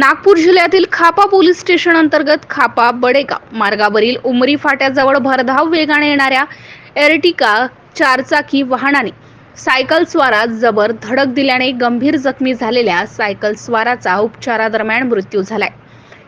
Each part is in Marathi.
नागपूर जिल्ह्यातील खापा पोलीस स्टेशन अंतर्गत खापा बडेगाव मार्गावरील उमरी फाट्याजवळ भरधाव वेगाने येणाऱ्या एर्टिका चारचाकी वाहनाने सायकल स्वारात जबर धडक दिल्याने गंभीर जखमी झालेल्या सायकल स्वाराचा उपचारादरम्यान मृत्यू झालाय.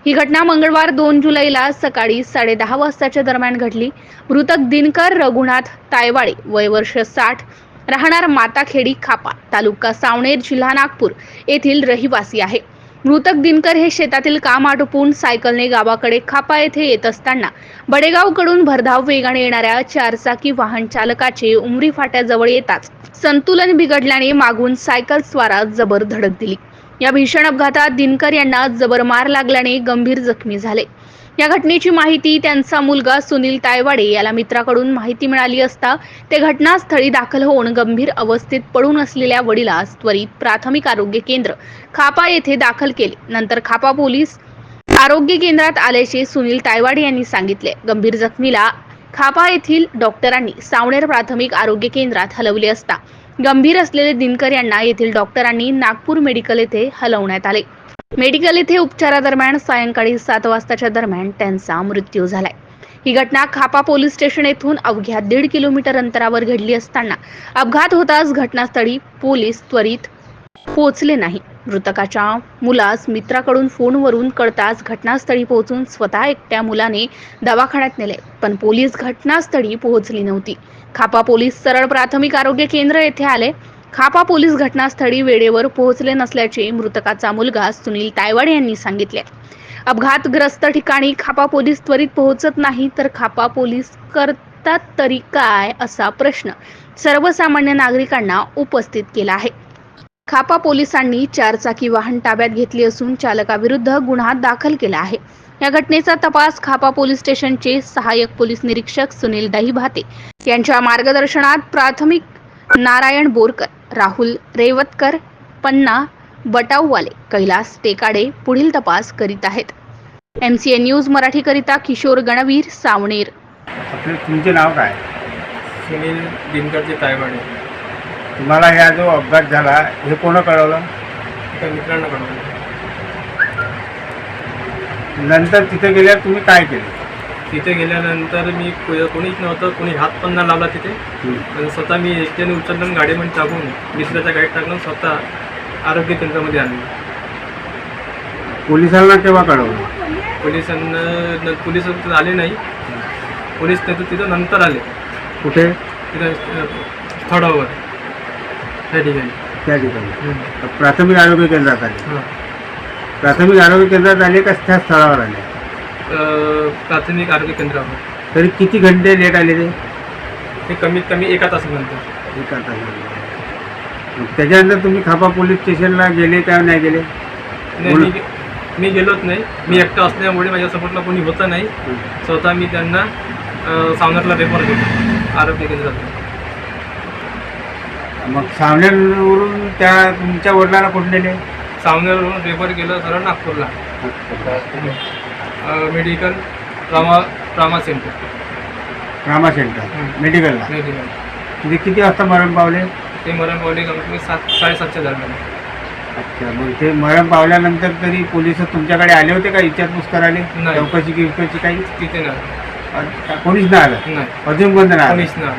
ही घटना मंगळवार दोन जुलैला सकाळी साडेदहा वाजताच्या दरम्यान घडली. मृतक दिनकर रघुनाथ तायवाडे वय वर्ष साठ राहणार माताखेडी खापा तालुका सावनेर जिल्हा नागपूर येथील रहिवासी आहे. मृतक दिनकर हे शेतातील काम आटोपून सायकलने गावाकडे खापा येथे येत असताना बडेगावकडून भरधाव वेगाने येणाऱ्या चारचाकी वाहन चालकाचे उमरी फाट्याजवळ येताच संतुलन बिघडल्याने मागून सायकल स्वारात जबर धडक दिली. या भीषण अपघातात दिनकर यांना जबर मार लागल्याने गंभीर जखमी झाले. या घटनेची माहिती त्यांचा मुलगा सुनील तायवाडे याला मित्राकडून माहिती मिळाली असता ते घटनास्थळी दाखल होऊन गंभीर अवस्थेत पडून असलेल्या वडिलास त्वरित प्राथमिक आरोग्य केंद्र खापा येथे दाखल केले. नंतर खापा पोलीस आरोग्य केंद्रात आल्याचे सुनील तायवाडे यांनी सांगितले. गंभीर जखमीला खापा येथील डॉक्टरांनी सावनेर प्राथमिक आरोग्य केंद्रात हलवले असता. गंभीर असलेले दिनकर यांना येथील डॉक्टरांनी नागपूर मेडिकल येथे हलवण्यात आले. मेडिकल येथे उपचारादरम्यान सायंकाळी सात वाजताच्या दरम्यान त्यांचा मृत्यू झालाय. ही घटना खापा पोलीस स्टेशन येथून अवघ्या दीड किलोमीटर अंतरावर घडली असताना अपघात होताच घटनास्थळी पोलीस त्वरित पोहोचले नाही. मृतकाच्या मुलास मित्राकडून फोनवरून कळताच घटनास्थळी पोहोचून स्वतः एकट्या मुलाने दवाखान्यात नेले पण पोलीस घटनास्थळी पोहोचली नव्हती. खापा पोलीस सरळ प्राथमिक आरोग्य केंद्र येथे आले खापा पोलीस घटनास्थळी वेळेवर पोहोचले नसल्याचे मृतकाचा मुलगा सुनील तायवाड यांनी सांगितले. अपघातग्रस्त ठिकाणी खापा पोलीस त्वरित पोहोचत नाही तर खापा पोलीस करतात तरी काय असा प्रश्न सर्वसामान्य नागरिकांना उपस्थित केला आहे. खापा पोलिसांनी चारचाकी वाहन ताब्यात घेतली असून चालकाविरुद्ध गुन्हा दाखल केला आहे. या घटनेचा तपास खापा पोलीस स्टेशनचे सहाय्यक पोलीस निरीक्षक सुनील दहीभाते यांच्या मार्गदर्शनात प्राथमिक नारायण बोरकर राहुल रेवतकर पन्ना बटाऊवाले कैलास टेकाडे पुढील तपास करीत आहेत. एम सी एन न्यूज मराठीकरिता किशोर गणवीर सावनेर. आपले तुमचे नाव काय? सुनील दिनकरचे तायवाडे. तुम्हाला ह्या जो अपघात झाला हे कोण कळवलं? एका मित्रांना कळवलं. नंतर तिथे गेल्यावर तुम्ही काय केले? तिथे गेल्यानंतर मी कोणीच नव्हतं कोणी हात पण नाही लावला तिथे. पण स्वतः मी एकट्याने उचललं गाडीमध्ये टाकून मित्राच्या गाडीत टाकून स्वतः आरोग्य केंद्रामध्ये आणलं. पोलिसांना केव्हा कळवलं? पोलिसांना पोलीस आले नाही. पोलीस तिथं तिथं नंतर आले. कुठे? तिथं स्थळावर त्या ठिकाणी. त्या ठिकाणी. प्राथमिक आरोग्य केंद्रात आले. प्राथमिक आरोग्य केंद्रात आले का त्या स्थळावर आले? प्राथमिक आरोग्य केंद्रावर. तरी किती घंटे लेट आले ते? ते कमीत कमी एका तासानंतर. एका. मग त्याच्यानंतर तुम्ही खापा पोलीस स्टेशनला गेले का नाही गेले? नाही मी मी गेलोच नाही. मी एकटा असल्यामुळे माझ्या सपोर्टला कोणी होतं नाही. स्वतः मी त्यांना अ, सावनेरला रेफर केलं. आरोग्य केंद्रात. मग सावनेरवरून त्या तुमच्या वडिलांना कुठे नेले? सावनेरवरून रेफर केलं सरळ नागपूरला. Medical trauma trauma centre trauma centre हं. मेडिकलला मेडिकल म्हणजे किती वाजता मरण पावले? ते मरण पावले कमीत कमी सात साडेसातच्या दरम्यान. अच्छा मग ते मरण पावल्यानंतर तरी पोलीस तुमच्याकडे आले होते का विचारपूस करायला? नाही. चौकशी गिवकशी काही? तिथे नाही. अ- कोणीच नाही आलं? नाही. अजून बंद नाही आलं? कोणीच नाही